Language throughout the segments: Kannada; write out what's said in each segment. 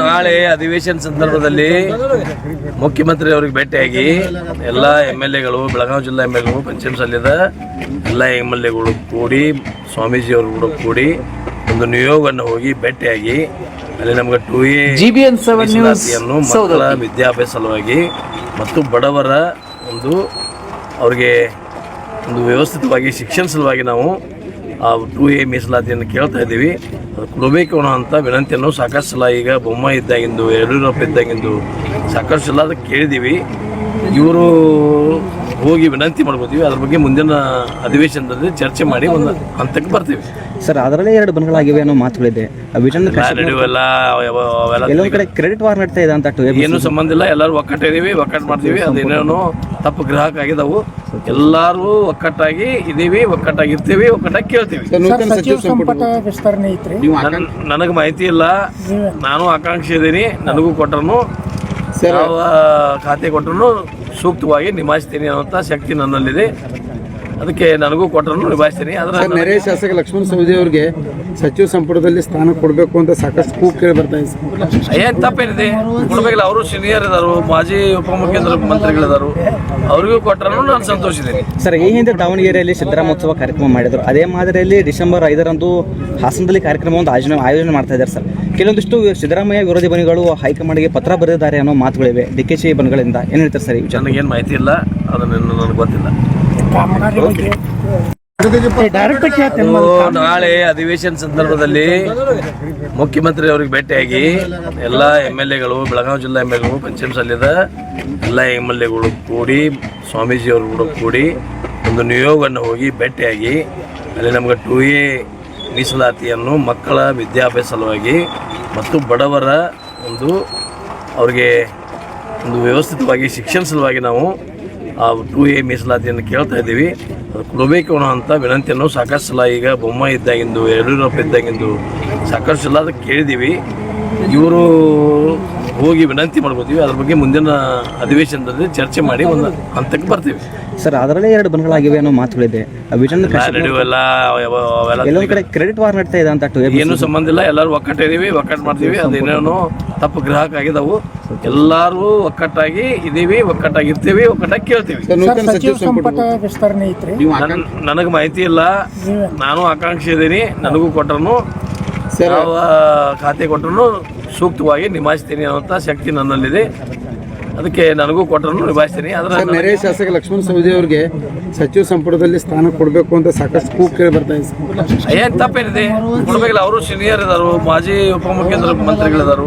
ನಾಳೆ ಅಧಿವೇಶನ ಸಂದರ್ಭದಲ್ಲಿ ಮುಖ್ಯಮಂತ್ರಿ ಅವ್ರಿಗೆ ಭೇಟಿಯಾಗಿ ಎಲ್ಲ ಎಂ ಎಲ್ ಎಗಳು ಬೆಳಗಾವಿ ಜಿಲ್ಲಾ ಎಂ ಎಲ್ ಎಗಳು ಪಂಚಮಸಾಲಿದ ಎಲ್ಲ ಎಂ ಎಲ್ ಎಗಳು ಕೂಡಿ ಸ್ವಾಮೀಜಿ ಅವರು ಕೂಡ ಕೂಡಿ ಒಂದು ನಿಯೋಗವನ್ನು ಹೋಗಿ ಭೇಟಿಯಾಗಿ ಅಲ್ಲಿ ನಮ್ಗೆ to a GBN seven news ಮೀಸಲಾತಿಯನ್ನು ಮಕ್ಕಳ ವಿದ್ಯಾಭ್ಯಾಸ ಸಲುವಾಗಿ ಮತ್ತು ಬಡವರ ಒಂದು ಅವ್ರಿಗೆ ಒಂದು ವ್ಯವಸ್ಥಿತವಾಗಿ ಶಿಕ್ಷಣ ಸಲುವಾಗಿ ನಾವು ಆ ಟು ಎ ಮೀಸಲಾತಿಯನ್ನು ಕೇಳ್ತಾ ಇದ್ದೀವಿ. ಕೊಡಬೇಕು ಅನ್ನೋ ಅಂತ ವಿನಂತಿಯನ್ನು ಸಾಕಷ್ಟು ಸಲ ಈಗ ಬೊಮ್ಮಾಯಿ ಇದ್ದಾಗಿಂದು, ಯಡಿಯೂರಪ್ಪ ಇದ್ದಾಗಿಂದು ಸಾಕಷ್ಟು ಸಲ ಅದಕ್ಕೆ ಕೇಳಿದ್ದೀವಿ ಇವರು ಹೋಗಿ ವಿನಂತಿ ಮಾಡ್ಕೋತೀವಿ. ಅದ್ರ ಬಗ್ಗೆ ಮುಂದಿನ ಅಧಿವೇಶನದಲ್ಲಿ ಚರ್ಚೆ ಮಾಡಿ ಒಂದು ಹಂತಕ್ಕೆ ಬರ್ತೀವಿ. ಸರ್ ಅದರಲ್ಲೇ ಎರಡು ಬಣಗಳಾಗಿವೆ ಅನ್ನೋ ಮಾತುಗಳಿದೆ. ವಿಜನ್ ನಡೆಯುವೆಲ್ಲ ಕಡೆ ಕ್ರೆಡಿಟ್ ವಾರ್ ನಡ್ತಾ ಇದೆ ಅಂತ ಟು ಏನು ಸಂಬಂಧ ಇಲ್ಲ. ಎಲ್ಲರೂ ಒಕ್ಕಟ್ಟಿದೀವಿ ಒಕ್ಕಟ್ಟು ಮಾಡ್ತೀವಿ. ಅದೇನೇನೋ ತಪ್ಪು ಗ್ರಾಹಕ ಆಗಿದಾವು ಎಲ್ಲರೂ ಒಕ್ಕಟ್ಟಾಗಿ ಇದೀವಿ ಒಕ್ಕಟ್ಟಾಗಿರ್ತೀವಿ ಒಕ್ಕಟ್ಟಾಗಿ ಕೇಳ್ತೀವಿ. ನನಗೆ ಮಾಹಿತಿ ಇಲ್ಲ. ನಾನು ಆಕಾಂಕ್ಷಿ ಇದ್ದೀನಿ ನನಗೂ ಕೊಟ್ಟರು ಯಾವ ಖಾತೆ ಕೊಟ್ಟರು ಸೂಕ್ತವಾಗಿ ನಿಭಾಯಿಸ್ತೀನಿ ಅನ್ನೋಂಥ ಶಕ್ತಿ ನನ್ನಲ್ಲಿದೆ. ಅದಕ್ಕೆ ನನಗೂ ಕೊಟ್ಟರು ನಿಭಾಯಿಸ್ತೀನಿ. ಅದರ ನೆರೆ ಶಾಸಕ ಲಕ್ಷ್ಮಣ ಸವದಿ ಅವರಿಗೆ ಸಚಿವ ಸಂಪುಟದಲ್ಲಿ ಸ್ಥಾನ ಕೊಡಬೇಕು ಅಂತ ಸಾಕಷ್ಟು ಕೂಗ್ ಕೇಳಿ ಬರ್ತಾ ಇದೆ ಸರ್. ಏನ್ ತಪ್ಪೇನಿದೆ. ಕೊಡ್ಬೇಕಿಲ್ಲ ಅವರು ಸೀನಿಯರ್ ಇದಾರು ಮಾಜಿ ಉಪಮುಖ್ಯಮಂತ್ರಿ ಮಂತ್ರಿಗಳಿದಾರು. ಅವರಿಗೂ ಕೊಟ್ಟರು ನಾನು ಸಂತೋಷ ಇದ್ದೀನಿ ಸರ್ ಈ ಹಿಂದೆ ದಾವಣಗೆರೆಯಲ್ಲಿ ಸಿದ್ದರಾಮೋತ್ಸವ ಕಾರ್ಯಕ್ರಮ ಮಾಡಿದ್ರು. ಅದೇ ಮಾದರಿಯಲ್ಲಿ ಡಿಸೆಂಬರ್ ಐದರಂದು ಹಾಸನದಲ್ಲಿ ಕಾರ್ಯಕ್ರಮ ಒಂದು ಆಯೋಜನೆ ಆಯೋಜನೆ ಮಾಡ್ತಾ ಇದ್ದಾರೆ ಸರ್. ಕೆಲವೊಂದಿಷ್ಟು ಸಿದ್ದರಾಮಯ್ಯ ವಿರೋಧಿ ಬನಿಗಳು ಹೈಕಮಾಂಡ್ಗೆ ಪತ್ರ ಬರೆದಿದ್ದಾರೆ ಅನ್ನೋ ಮಾತುಗಳಿವೆ. ಡಿ ಕೆ ಶಿ ಬನ್ಗಳಿಂದ. ಏನು ಹೇಳ್ತಾರೆ ಸರ್ ಈ ವಿಚಾರ? ನನಗೇನು ಮಾಹಿತಿ ಇಲ್ಲ. ಅದನ್ನ ನನಗೆ ಗೊತ್ತಿಲ್ಲ. ನಾಳೆ ಅಧಿವೇಶನ ಸಂದರ್ಭದಲ್ಲಿ ಮುಖ್ಯಮಂತ್ರಿ ಅವರಿಗೆ ಭೇಟಿಯಾಗಿ ಎಲ್ಲ ಎಂ ಎಲ್ ಎಗಳು, ಬೆಳಗಾವಿ ಜಿಲ್ಲಾ ಎಂ ಎಲ್ ಎಗಳು ಪಂಚಮಸಾಲಿದ ಎಲ್ಲ ಎಂ ಎಲ್ ಎಗಳು ಕೂಡಿ, ಸ್ವಾಮೀಜಿ ಅವರು ಕೂಡ ಕೂಡಿ ಒಂದು ನಿಯೋಗವನ್ನು ಹೋಗಿ ಭೇಟಿಯಾಗಿ ಅಲ್ಲಿ ನಮ್ಗೆ ಟೂ ಎ ಮೀಸಲಾತಿಯನ್ನು ಮಕ್ಕಳ ವಿದ್ಯಾಭ್ಯಾಸ ಸಲುವಾಗಿ ಮತ್ತು ಬಡವರ ಒಂದು ಅವ್ರಿಗೆ ಒಂದು ವ್ಯವಸ್ಥಿತವಾಗಿ ಶಿಕ್ಷಣ ಸಲುವಾಗಿ ನಾವು ಟೂ ಎ ಮೀಸಲಾತಿಯನ್ನು ಕೇಳ್ತಾ ಇದ್ದೀವಿ. ಕೊಡಬೇಕು ಅಂತ ವಿನಂತಿಯನ್ನು ಸಾಕಷ್ಟು ಸಲ ಈಗ ಬೊಮ್ಮಾಯಿ ಇದ್ದಾಗಿಂದು, ಯಡಿಯೂರಪ್ಪ ಇದ್ದಾಗಿಂದು ಸಾಕಷ್ಟು ಸಲ ಅದಕ್ಕೆ ಕೇಳಿದ್ದೀವಿ. ಇವರು ಹೋಗಿ ವಿನಂತಿ ಮಾಡ್ಕೋತೀವಿ. ಅದ್ರ ಬಗ್ಗೆ ಮುಂದಿನ ಅಧಿವೇಶನದಲ್ಲಿ ಚರ್ಚೆ ಮಾಡಿ ಒಂದು ಹಂತಕ್ಕೆ ಬರ್ತೀವಿ. ಸರ್ ಅದರಲ್ಲೇ ಎರಡು ಬಣಗಳಾಗಿವೆ ಅನ್ನೋ ಮಾತುಗಳಿದೆ. ವಿಜನ್ ನಡೆಯುವೆಲ್ಲ ಕಡೆ ಕ್ರೆಡಿಟ್ ವಾರ್ ನಡ್ತಾ ಇದೆ ಅಂತ ಟು ಏನು ಸಂಬಂಧ ಇಲ್ಲ. ಎಲ್ಲರೂ ಒಕ್ಕಟ್ಟಿದೀವಿ ಒಕ್ಕಟ್ ಮಾಡ್ತೀವಿ. ಅದೇನೇನೋ ತಪ್ಪು ಗ್ರಾಹಕ ಆಗಿದಾವು ಎಲ್ಲರೂ ಒಕ್ಕಟ್ಟಾಗಿ ಇದೀವಿ ಒಕ್ಕಟ್ಟಾಗಿರ್ತೀವಿ ಒಕ್ಕಟ್ಟಾಗಿ ಕೇಳ್ತೀವಿ. ನನಗೆ ಮಾಹಿತಿ ಇಲ್ಲ. ನಾನು ಆಕಾಂಕ್ಷಿ ಇದೀನಿ ನನಗೂ ಕೊಟ್ಟರು. ಯಾವ ಖಾತೆ ಕೊಟ್ಟರು ಸೂಕ್ತವಾಗಿ ನಿಭಾಯಿಸ್ತೀನಿ ಅನ್ನುವಂಥ ಶಕ್ತಿ ನನ್ನಲ್ಲಿದೆ. ಅದಕ್ಕೆ ನನಗೂ ಕೊಟ್ಟರು ನಿಭಾಯಿಸ್ತೀನಿ. ಅದರ ನೆರೆ ಶಾಸಕ ಲಕ್ಷ್ಮಣ ಸವದಿ ಅವರಿಗೆ ಸಚಿವ ಸಂಪುಟದಲ್ಲಿ ಸ್ಥಾನ ಕೊಡಬೇಕು ಅಂತ ಸಾಕಷ್ಟು ಕೂಗ್ ಕೇಳಿ ಬರ್ತಾ ಇದೆ ಸರ್. ಏನ್ ತಪ್ಪೇನಿದೆ? ಕೊಡಬೇಕಿಲ್ಲ ಅವರು ಸೀನಿಯರ್ ಇದಾರು ಮಾಜಿ ಉಪಮುಖ್ಯಮಂತ್ರಿ ಮಂತ್ರಿಗಳಿದಾರು.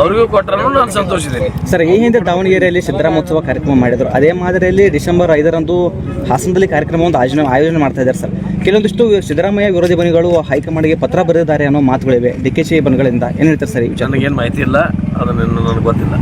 ಅವ್ರಿಗೂ ಕೊಟ್ಟರು ನಾನು ಸಂತೋಷ ಇದ್ದೀನಿ ಸರ್ ಈ ಹಿಂದೆ ದಾವಣಗೆರೆಯಲ್ಲಿ ಸಿದ್ದರಾಮೋತ್ಸವ ಕಾರ್ಯಕ್ರಮ ಮಾಡಿದರು. ಅದೇ ಮಾದರಿಯಲ್ಲಿ ಡಿಸೆಂಬರ್ ಐದರಂದು ಹಾಸನದಲ್ಲಿ ಕಾರ್ಯಕ್ರಮ ಒಂದು ಆಯೋಜನೆ ಆಯೋಜನೆ ಮಾಡ್ತಾ ಇದ್ದಾರೆ ಸರ್. ಕೆಲವೊಂದಿಷ್ಟು ಸಿದ್ದರಾಮಯ್ಯ ವಿರೋಧಿ ಬಣಿಗಳು ಹೈಕಮಾಂಡ್ಗೆ ಪತ್ರ ಬರೆದಿದ್ದಾರೆ ಅನ್ನೋ ಮಾತುಗಳಿವೆ. ಡಿ ಕೆ ಶಿ ಬಣಗಳಿಂದ ಏನು ಹೇಳ್ತಾರೆ ಸರ್ ಈ ವಿಚಾರ? ನನಗೇನು ಮಾಹಿತಿ ಇಲ್ಲ ಅದನ್ನ ನನಗೆ ಗೊತ್ತಿಲ್ಲ.